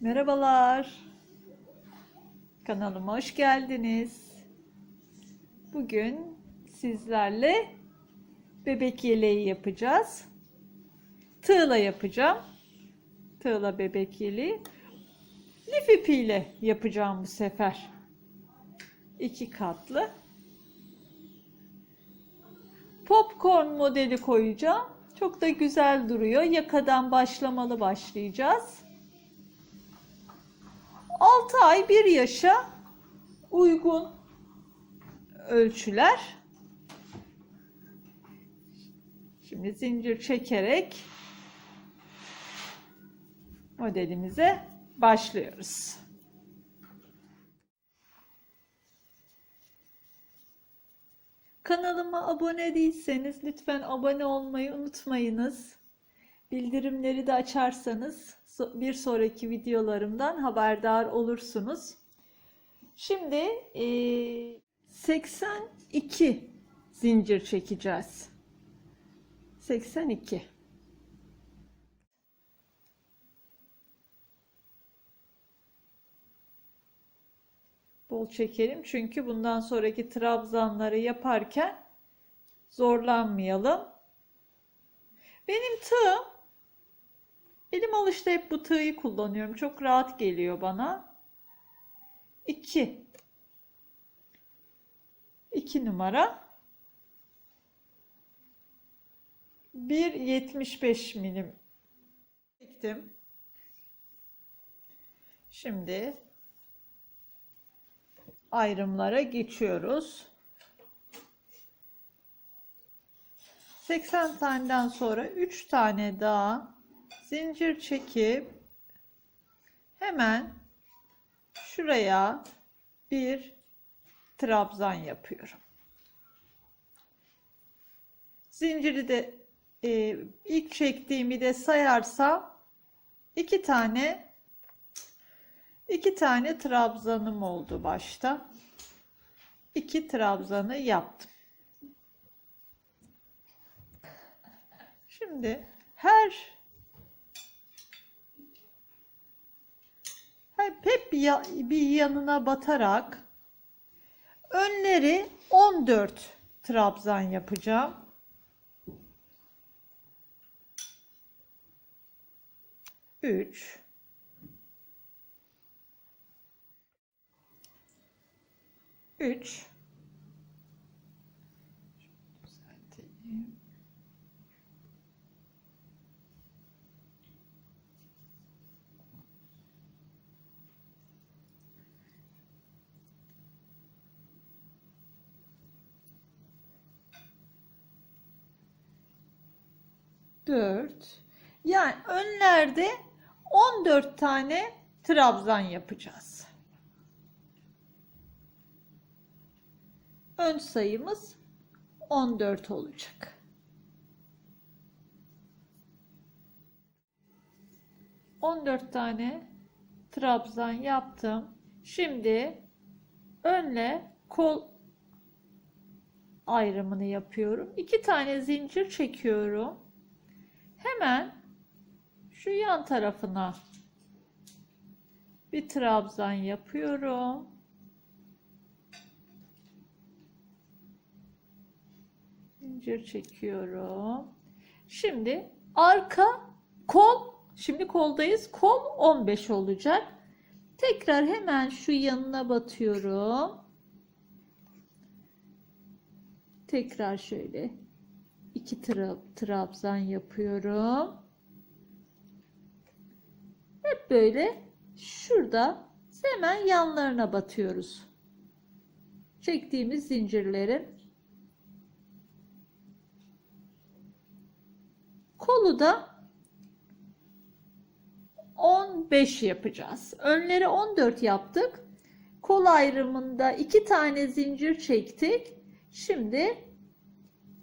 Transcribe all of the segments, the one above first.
Merhabalar. Kanalıma hoş geldiniz. Bugün sizlerle bebek yeleği yapacağız. Tığla yapacağım. Tığla bebek yeleği. Lif ipiyle yapacağım bu sefer. İki katlı. Popcorn modeli koyacağım. Çok da güzel duruyor. Yakadan başlamalı başlayacağız. 6 ay 1 yaşa uygun ölçüler. Şimdi zincir çekerek modelimize başlıyoruz. Kanalıma abone değilseniz lütfen abone olmayı unutmayınız. Bildirimleri de açarsanız bir sonraki videolarımdan haberdar olursunuz. Şimdi eee, 82 zincir çekeceğiz. 82. Bol çekelim çünkü bundan sonraki trabzanları yaparken zorlanmayalım. Benim tığım elim alışta hep bu tığı kullanıyorum. Çok rahat geliyor bana. 2 2 numara 1.75 milim çektim. Şimdi ayrımlara geçiyoruz. 80 taneden sonra 3 tane daha zincir çekip hemen şuraya bir trabzan yapıyorum. Zinciri de e, ilk çektiğimi de sayarsam iki tane iki tane trabzanım oldu başta. İki trabzanı yaptım. Şimdi her hep ya- bir yanına batarak önleri 14 trabzan yapacağım. Üç. Üç. 4. Yani önlerde 14 tane trabzan yapacağız. Ön sayımız 14 olacak. On dört tane trabzan yaptım. Şimdi önle kol ayrımını yapıyorum. İki tane zincir çekiyorum. Hemen şu yan tarafına bir trabzan yapıyorum. Zincir çekiyorum. Şimdi arka kol şimdi koldayız. Kol 15 olacak. Tekrar hemen şu yanına batıyorum. Tekrar şöyle iki tra- trabzan yapıyorum. Hep böyle şurada hemen yanlarına batıyoruz. Çektiğimiz zincirlerin kolu da 15 yapacağız. Önleri 14 yaptık. Kol ayrımında iki tane zincir çektik. Şimdi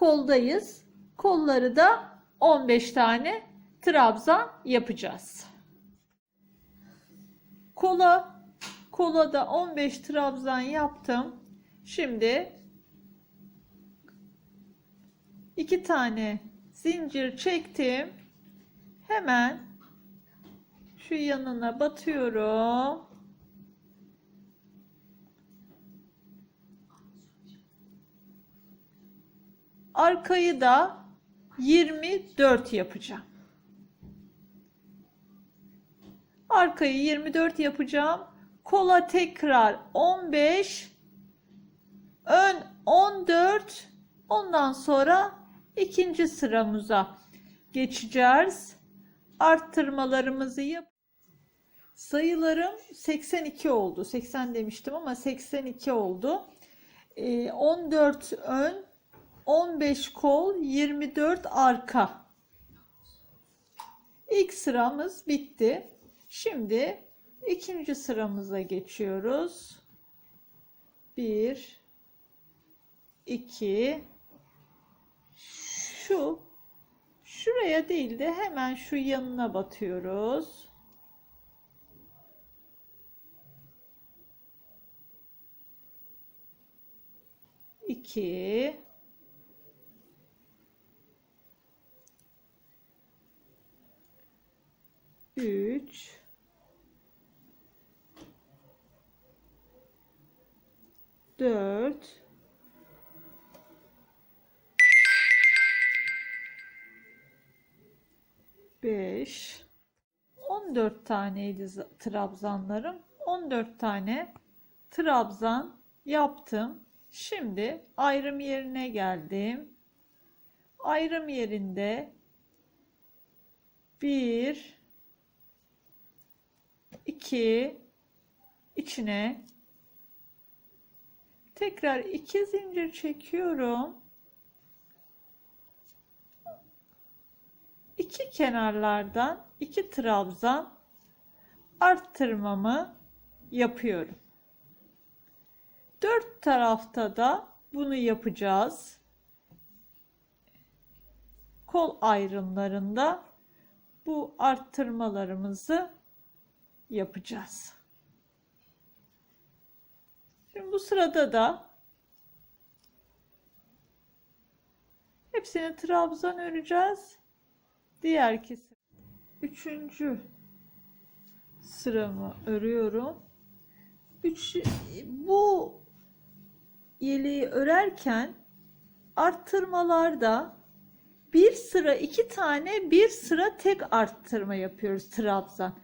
koldayız. Kolları da 15 tane trabzan yapacağız. Kola kola da 15 trabzan yaptım. Şimdi iki tane zincir çektim. Hemen Şu yanına batıyorum. Arkayı da 24 yapacağım. Arkayı 24 yapacağım. Kola tekrar 15. Ön 14. Ondan sonra ikinci sıramıza geçeceğiz. Arttırmalarımızı yap. Sayılarım 82 oldu. 80 demiştim ama 82 oldu. Ee, 14 ön, 15 kol, 24 arka. İlk sıramız bitti. Şimdi ikinci sıramıza geçiyoruz. 1 2 şu şuraya değil de hemen şu yanına batıyoruz. İki üç dört beş on dört taneydi za- trabzanlarım. On dört tane trabzan yaptım. Şimdi ayrım yerine geldim. Ayrım yerinde bir, iki, içine tekrar iki zincir çekiyorum. İki kenarlardan iki trabzan arttırmamı yapıyorum. Dört tarafta da bunu yapacağız. Kol ayrımlarında bu arttırmalarımızı yapacağız. Şimdi bu sırada da hepsini trabzan öreceğiz. Diğer kesim. Üçüncü sıramı örüyorum. Üç, bu yeleği örerken arttırmalarda bir sıra iki tane bir sıra tek arttırma yapıyoruz trabzan.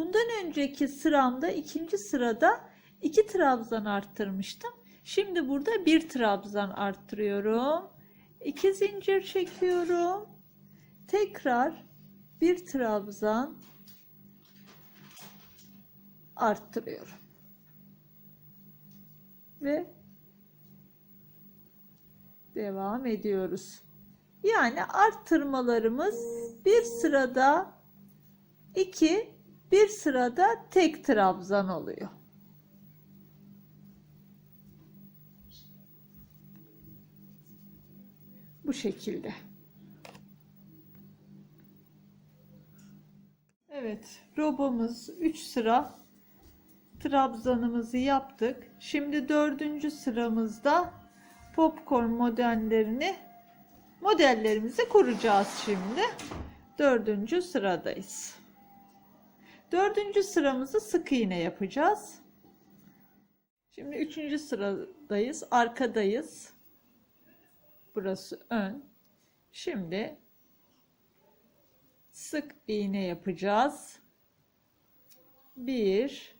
Bundan önceki sıramda ikinci sırada iki trabzan arttırmıştım. Şimdi burada bir trabzan arttırıyorum. İki zincir çekiyorum. Tekrar bir trabzan arttırıyorum. Ve devam ediyoruz. Yani arttırmalarımız bir sırada iki, bir sırada tek trabzan oluyor. Bu şekilde. Evet, robamız 3 sıra trabzanımızı yaptık. Şimdi dördüncü sıramızda popcorn modellerini modellerimizi kuracağız şimdi. Dördüncü sıradayız. Dördüncü sıramızı sık iğne yapacağız. Şimdi üçüncü sıradayız. Arkadayız. Burası ön. Şimdi sık iğne yapacağız. Bir,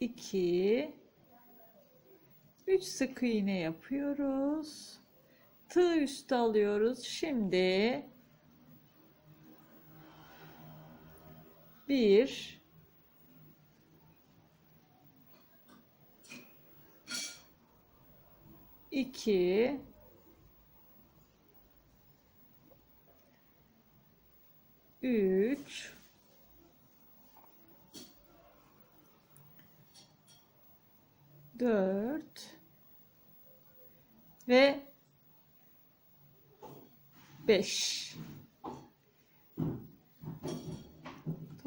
iki, üç sık iğne yapıyoruz. Tığ üstü alıyoruz. Şimdi bir, iki, üç, dört. Ve beş.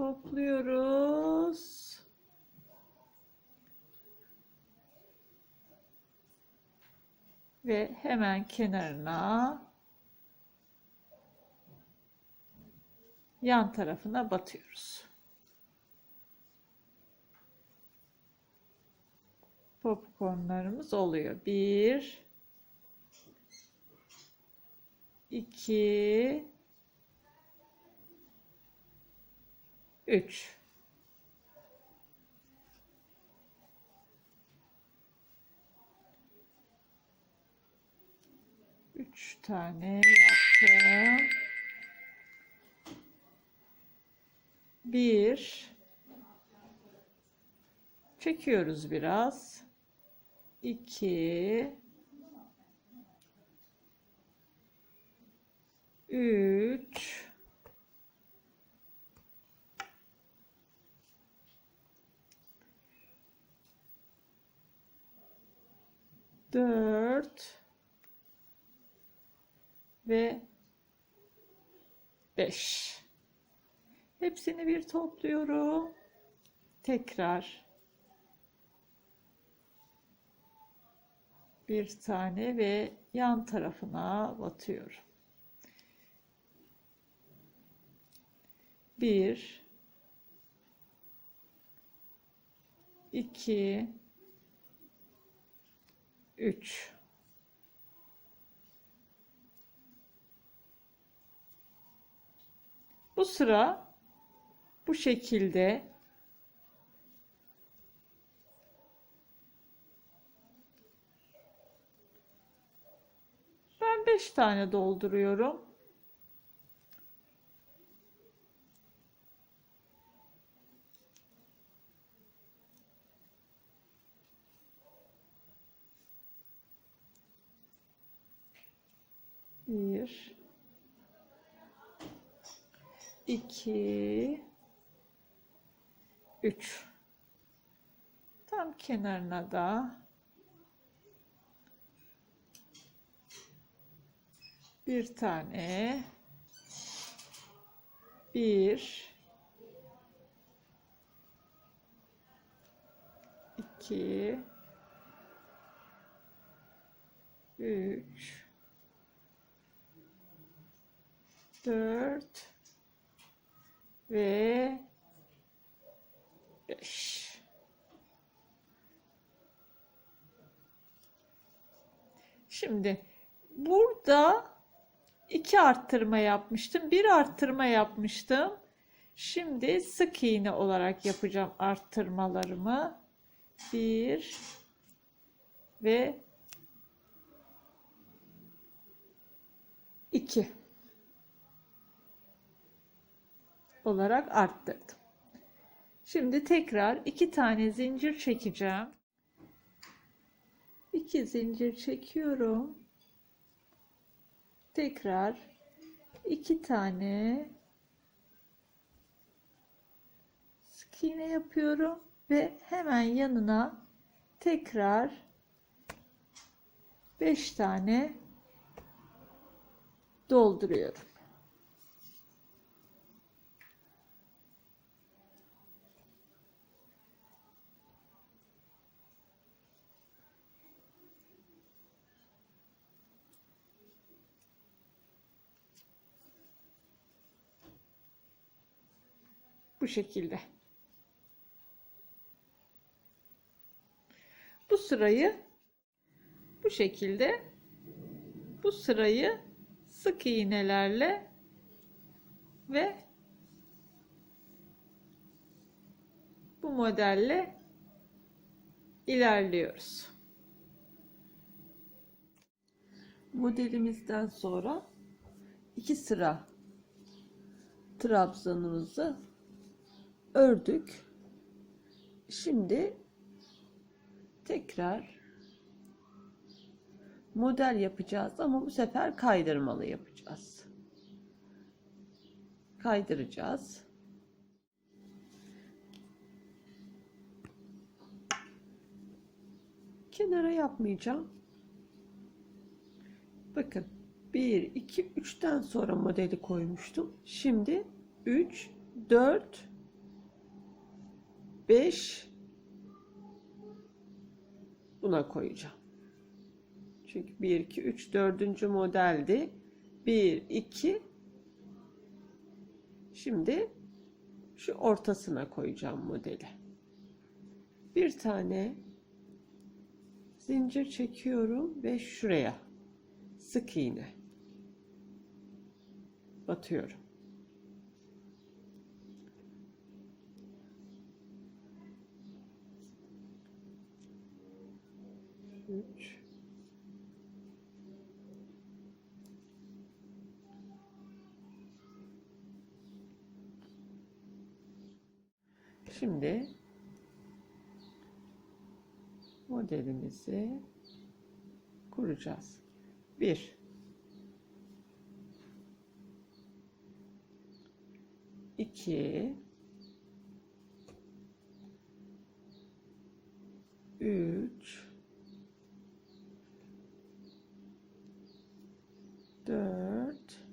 Topluyoruz. Ve hemen kenarına yan tarafına batıyoruz. Popcornlarımız oluyor. Bir, iki, üç. Üç tane yaptım. Bir. Çekiyoruz biraz. İki. Üç. Dört. Ve beş. Hepsini bir topluyorum. Tekrar bir tane ve yan tarafına batıyorum. Bir, iki, üç. Bu sıra bu şekilde ben 5 tane dolduruyorum. Bir, iki, üç. Tam kenarına da. Bir tane. Bir. İki. Üç dört ve beş. Şimdi burada iki arttırma yapmıştım. Bir arttırma yapmıştım. Şimdi sık iğne olarak yapacağım arttırmalarımı. Bir ve iki olarak arttırdım. Şimdi tekrar iki tane zincir çekeceğim. İki zincir çekiyorum. Tekrar iki tane sık iğne yapıyorum ve hemen yanına tekrar beş tane dolduruyorum. Bu şekilde. Bu sırayı bu şekilde bu sırayı sık iğnelerle ve bu modelle ilerliyoruz. Modelimizden sonra iki sıra trabzanımızı ördük. Şimdi tekrar model yapacağız ama bu sefer kaydırmalı yapacağız. Kaydıracağız. Kenara yapmayacağım. Bakın 1, 2, 3'ten sonra modeli koymuştum. Şimdi 3, 4, 5 buna koyacağım. Çünkü 1, 2, 3, 4. modeldi. 1, 2 Şimdi Şimdi şu ortasına koyacağım modeli. Bir tane zincir çekiyorum ve şuraya sık iğne batıyorum. Üç. Şimdi modelimizi kuracağız. Bir. iki, Üç. Dört.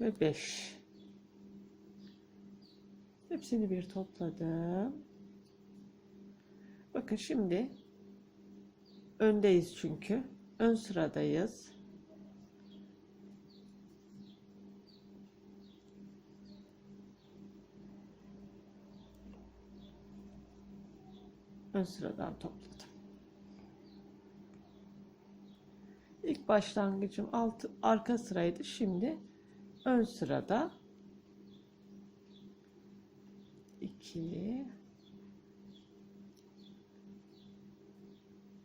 Ve beş. Hepsini bir topladım. Bakın şimdi öndeyiz çünkü. Ön sıradayız. Ön sıradan topladım. İlk başlangıcım alt, arka sıraydı. Şimdi ön sırada 2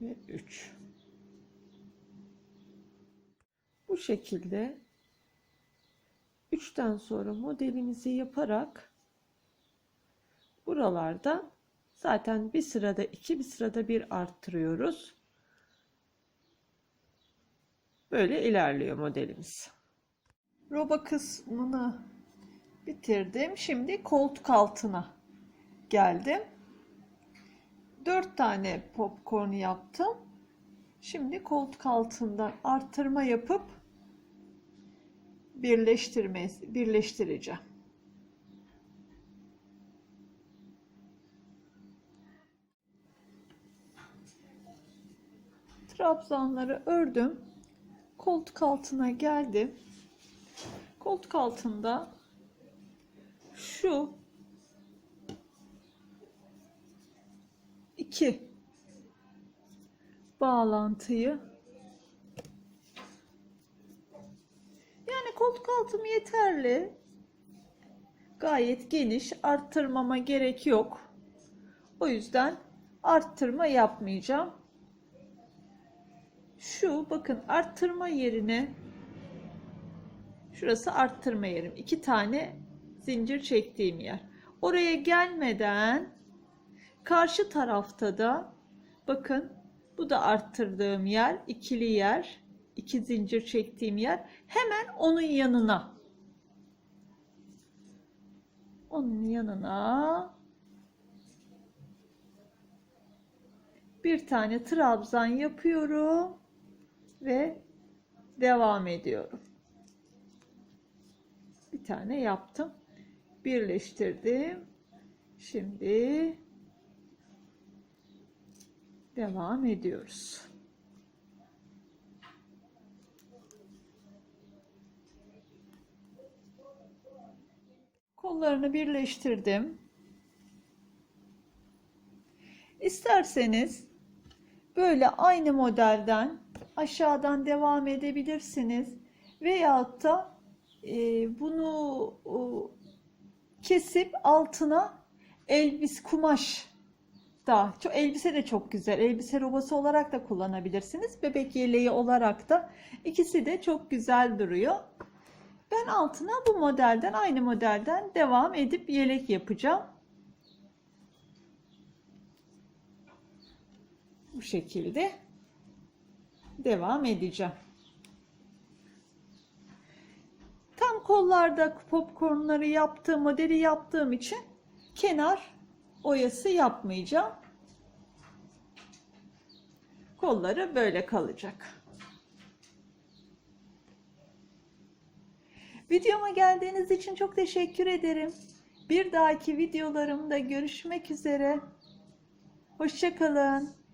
ve 3 bu şekilde 3'ten sonra modelimizi yaparak buralarda zaten bir sırada 2 bir sırada bir arttırıyoruz böyle ilerliyor modelimiz Roba kısmını bitirdim. Şimdi koltuk altına geldim. 4 tane popcorn yaptım. Şimdi koltuk altından artırma yapıp birleştirme birleştireceğim. Trabzanları ördüm. Koltuk altına geldim. Koltuk altında şu iki bağlantıyı yani koltuk altım yeterli. Gayet geniş. Arttırmama gerek yok. O yüzden arttırma yapmayacağım. Şu bakın arttırma yerine Şurası arttırma yerim. İki tane zincir çektiğim yer. Oraya gelmeden karşı tarafta da bakın bu da arttırdığım yer. ikili yer. iki zincir çektiğim yer. Hemen onun yanına. Onun yanına bir tane trabzan yapıyorum ve devam ediyorum bir tane yaptım. Birleştirdim. Şimdi devam ediyoruz. Kollarını birleştirdim. İsterseniz böyle aynı modelden aşağıdan devam edebilirsiniz. Veyahut da e, bunu o, kesip altına elbis kumaş da çok elbise de çok güzel. Elbise robası olarak da kullanabilirsiniz. Bebek yeleği olarak da ikisi de çok güzel duruyor. Ben altına bu modelden aynı modelden devam edip yelek yapacağım. Bu şekilde devam edeceğim. Tam kollarda popcornları yaptığım modeli yaptığım için kenar oyası yapmayacağım. Kolları böyle kalacak. Videoma geldiğiniz için çok teşekkür ederim. Bir dahaki videolarımda görüşmek üzere. Hoşçakalın.